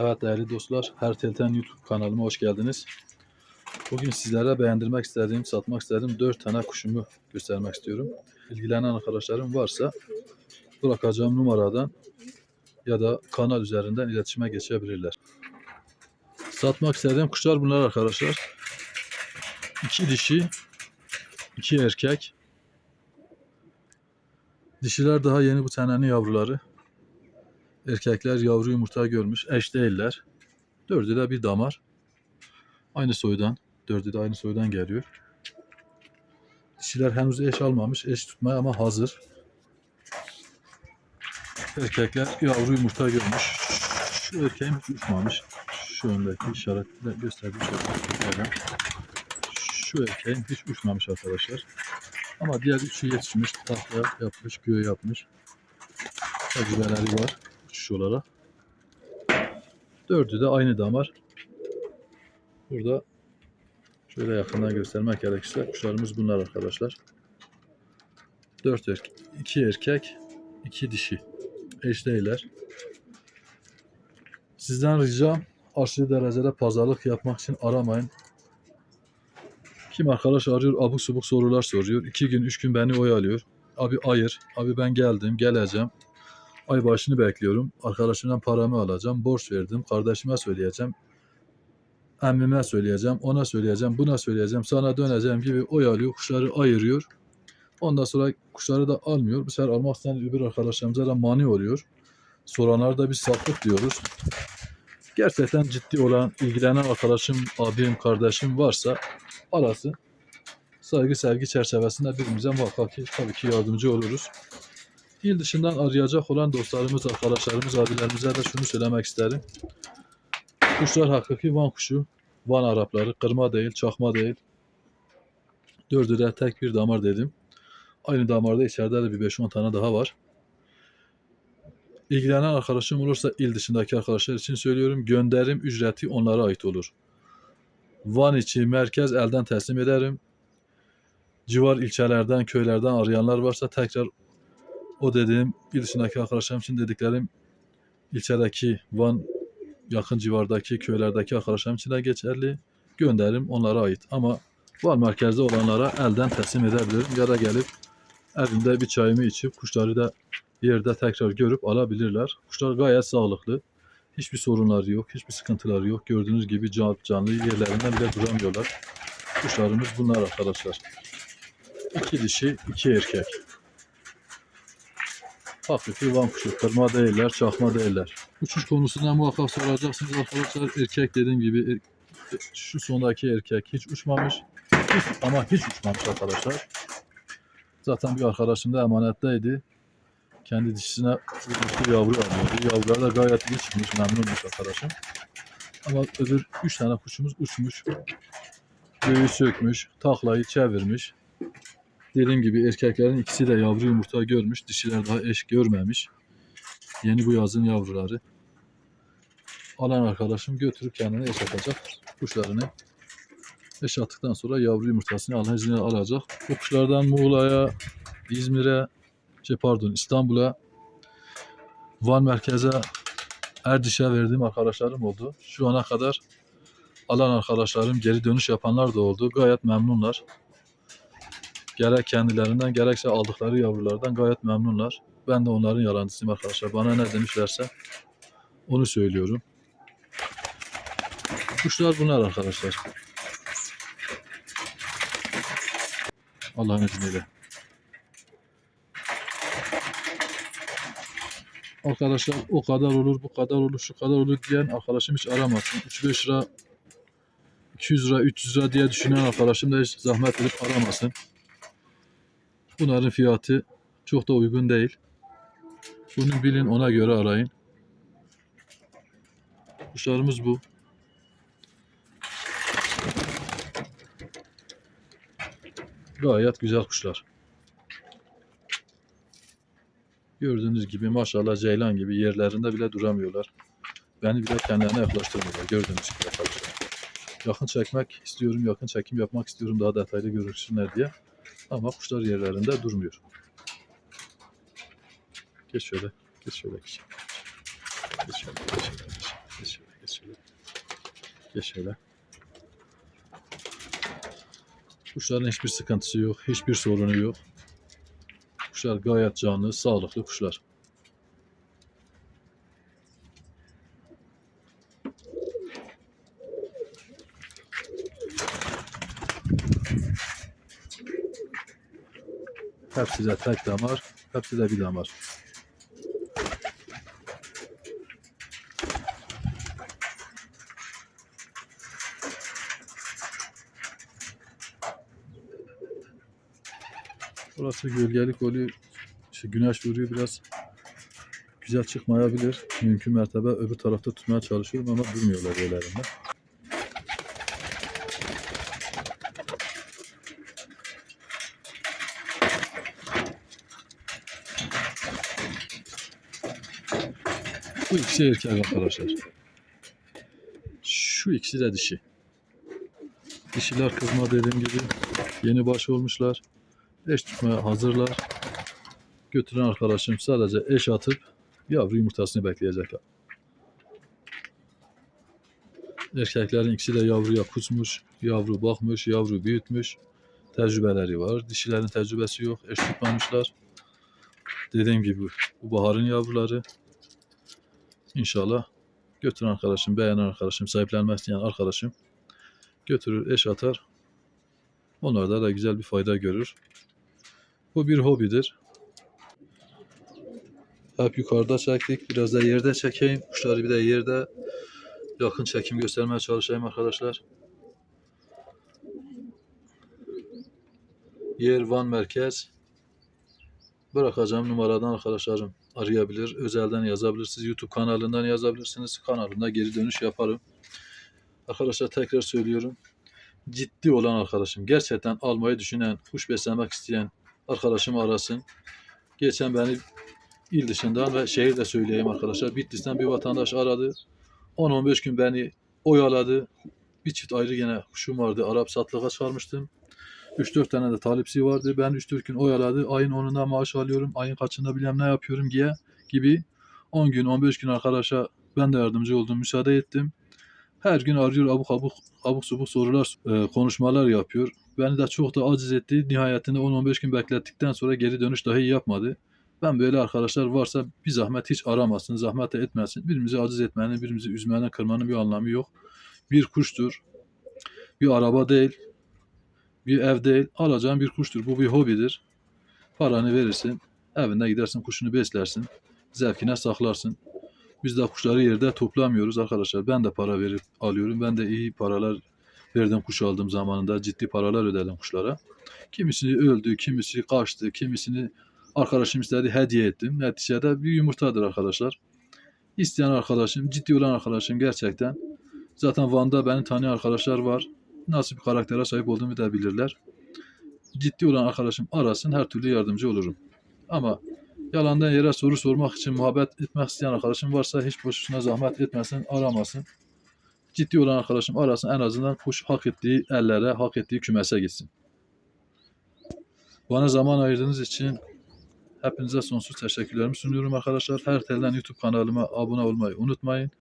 Evet değerli dostlar, Her Telten YouTube kanalıma hoş geldiniz. Bugün sizlere beğendirmek istediğim, satmak istediğim 4 tane kuşumu göstermek istiyorum. İlgilenen arkadaşlarım varsa bırakacağım numaradan ya da kanal üzerinden iletişime geçebilirler. Satmak istediğim kuşlar bunlar arkadaşlar. 2 dişi, 2 erkek. Dişiler daha yeni bu senenin yavruları. Erkekler yavru yumurta görmüş. Eş değiller. Dördü de bir damar. Aynı soydan. Dördü de aynı soydan geliyor. Dişiler henüz eş almamış. Eş tutmaya ama hazır. Erkekler yavru yumurta görmüş. Şu erkeğim uçmamış. Şu öndeki işaretle gösterdiğim şekilde. Şu erkeğim hiç uçmamış arkadaşlar. Ama diğer üçü yetişmiş. Tahta yapmış, göğe yapmış. Tecrübeleri var uçuş olarak. Dördü de aynı damar. Burada şöyle yakından göstermek gerekirse kuşlarımız bunlar arkadaşlar. Dört erkek, iki erkek, iki dişi. Eşleyler. Sizden ricam aşırı derecede pazarlık yapmak için aramayın. Kim arkadaş arıyor abuk subuk sorular soruyor. İki gün, üç gün beni oyalıyor. Abi ayır, abi ben geldim, geleceğim. Ay başını bekliyorum. Arkadaşımdan paramı alacağım. Borç verdim. Kardeşime söyleyeceğim. Emmime söyleyeceğim. Ona söyleyeceğim. Buna söyleyeceğim. Sana döneceğim gibi oyalıyor. Kuşları ayırıyor. Ondan sonra kuşları da almıyor. Bu sefer almak isteyen öbür arkadaşlarımıza da mani oluyor. Soranlar da biz sattık diyoruz. Gerçekten ciddi olan, ilgilenen arkadaşım, abim, kardeşim varsa arasın. Saygı sevgi çerçevesinde birbirimize muhakkak ki tabii ki yardımcı oluruz. İl dışından arayacak olan dostlarımız, arkadaşlarımız, abilerimize de şunu söylemek isterim. Kuşlar hakiki Van kuşu. Van Arapları. Kırma değil, çakma değil. Dördü de tek bir damar dedim. Aynı damarda içeride de bir 5-10 tane daha var. İlgilenen arkadaşım olursa il dışındaki arkadaşlar için söylüyorum. Gönderim ücreti onlara ait olur. Van içi merkez elden teslim ederim. Civar ilçelerden, köylerden arayanlar varsa tekrar o dediğim il dışındaki arkadaşlarım için dediklerim ilçedeki Van yakın civardaki köylerdeki arkadaşlarım için de geçerli. Gönderim onlara ait. Ama Van merkezde olanlara elden teslim edebilirim. Ya da gelip evimde bir çayımı içip kuşları da yerde tekrar görüp alabilirler. Kuşlar gayet sağlıklı. Hiçbir sorunları yok, hiçbir sıkıntıları yok. Gördüğünüz gibi can, canlı yerlerinden bile duramıyorlar. Kuşlarımız bunlar arkadaşlar. İki dişi, iki erkek. Hakiki Van kuşu. Kırma değiller, çakma değiller. Uçuş konusunda muhakkak soracaksınız arkadaşlar. Erkek dediğim gibi er- şu sondaki erkek hiç uçmamış. Hiç, ama hiç uçmamış arkadaşlar. Zaten bir arkadaşım da emanetteydi. Kendi dişisine bir yavru alıyordu. Yavrular da gayet iyi çıkmış. Memnunmuş arkadaşım. Ama öbür üç tane kuşumuz uçmuş. Göğü sökmüş. Taklayı çevirmiş. Dediğim gibi erkeklerin ikisi de yavru yumurta görmüş. Dişiler daha eş görmemiş. Yeni bu yazın yavruları. Alan arkadaşım götürüp kendine eş atacak kuşlarını. Eş attıktan sonra yavru yumurtasını Allah'ın izniyle alacak. Bu kuşlardan Muğla'ya, İzmir'e, şey pardon İstanbul'a, Van merkeze, Erdiş'e verdiğim arkadaşlarım oldu. Şu ana kadar alan arkadaşlarım geri dönüş yapanlar da oldu. Gayet memnunlar. Gerek kendilerinden gerekse aldıkları yavrulardan gayet memnunlar. Ben de onların yalancısıyım arkadaşlar. Bana ne demişlerse onu söylüyorum. Kuşlar bunlar arkadaşlar. Allah'ın izniyle. Arkadaşlar o kadar olur, bu kadar olur, şu kadar olur diyen arkadaşım hiç aramasın. 3-5 lira, 200 lira, 300 lira diye düşünen arkadaşım da hiç zahmet edip aramasın. Bunların fiyatı çok da uygun değil. Bunu bilin ona göre arayın. Kuşlarımız bu. Gayet güzel kuşlar. Gördüğünüz gibi maşallah ceylan gibi yerlerinde bile duramıyorlar. Beni bile kendilerine yaklaştırmıyorlar. Gördüğünüz gibi arkadaşlar. Yakın çekmek istiyorum, yakın çekim yapmak istiyorum daha detaylı görürsünler diye. Ama kuşlar yerlerinde durmuyor. Geç şöyle, geç şöyle geç. Geç şöyle, geç şöyle, geç, geç şöyle. Geç şöyle. Kuşların hiçbir sıkıntısı yok. Hiçbir sorunu yok. Kuşlar gayet canlı, sağlıklı kuşlar. Hepsi de tek damar, hepsi de bir damar. Burası gölgelik oluyor. İşte güneş vuruyor biraz. Güzel çıkmayabilir. Mümkün mertebe öbür tarafta tutmaya çalışıyorum ama durmuyorlar yerlerinde. Bu ikisi erkek arkadaşlar. Şu ikisi de dişi. Dişiler kızma dediğim gibi yeni baş olmuşlar. Eş tutmaya hazırlar. Götüren arkadaşım sadece eş atıp yavru yumurtasını bekleyecek. Erkeklerin ikisi de yavruya kusmuş, yavru bakmış, yavru büyütmüş. Tecrübeleri var. Dişilerin tecrübesi yok. Eş tutmamışlar. Dediğim gibi bu baharın yavruları. İnşallah götüren arkadaşım, beğenen arkadaşım, sahiplenmek isteyen arkadaşım götürür, eş atar. Onlarda da güzel bir fayda görür. Bu bir hobidir. Hep yukarıda çektik. Biraz da yerde çekeyim. Kuşları bir de yerde yakın çekim göstermeye çalışayım arkadaşlar. Yer Van Merkez. Bırakacağım numaradan arkadaşlarım arayabilir. Özelden yazabilirsiniz. YouTube kanalından yazabilirsiniz. Kanalımda geri dönüş yaparım. Arkadaşlar tekrar söylüyorum. Ciddi olan arkadaşım, gerçekten almayı düşünen, kuş beslemek isteyen arkadaşım arasın. Geçen beni il dışından ve şehir de söyleyeyim arkadaşlar. Bitlis'ten bir vatandaş aradı. 10-15 gün beni oyaladı. Bir çift ayrı gene kuşum vardı. Arap satlığa çıkarmıştım. 3-4 tane de talipsi vardı. Ben 3-4 gün oyaladı. Ayın 10'unda maaş alıyorum. Ayın kaçında bilmem ne yapıyorum diye gibi. 10 gün 15 gün arkadaşa ben de yardımcı oldum. Müsaade ettim. Her gün arıyor abuk abuk abuk subuk sorular e, konuşmalar yapıyor. Beni de çok da aciz etti. Nihayetinde 10-15 gün beklettikten sonra geri dönüş dahi yapmadı. Ben böyle arkadaşlar varsa bir zahmet hiç aramasın, zahmet de etmesin. Birimizi aciz etmenin, birimizi üzmenin, kırmanın bir anlamı yok. Bir kuştur. Bir araba değil. Bir ev değil. Alacağın bir kuştur. Bu bir hobidir. Paranı verirsin. Evinde gidersin kuşunu beslersin. Zevkine saklarsın. Biz de kuşları yerde toplamıyoruz arkadaşlar. Ben de para verip alıyorum. Ben de iyi paralar verdim kuş aldığım zamanında. Ciddi paralar ödedim kuşlara. Kimisini öldü, kimisi kaçtı, kimisini arkadaşım istedi hediye ettim. Neticede bir yumurtadır arkadaşlar. İsteyen arkadaşım, ciddi olan arkadaşım gerçekten. Zaten Van'da beni tanıyan arkadaşlar var. Nasıl bir karaktere sahip olduğumu da bilirler. Ciddi olan arkadaşım arasın her türlü yardımcı olurum. Ama yalandan yere soru sormak için muhabbet etmek isteyen arkadaşım varsa hiç boşuna zahmet etmesin, aramasın. Ciddi olan arkadaşım arasın en azından kuş hak ettiği ellere, hak ettiği kümese gitsin. Bana zaman ayırdığınız için hepinize sonsuz teşekkürlerimi sunuyorum arkadaşlar. Her telden YouTube kanalıma abone olmayı unutmayın.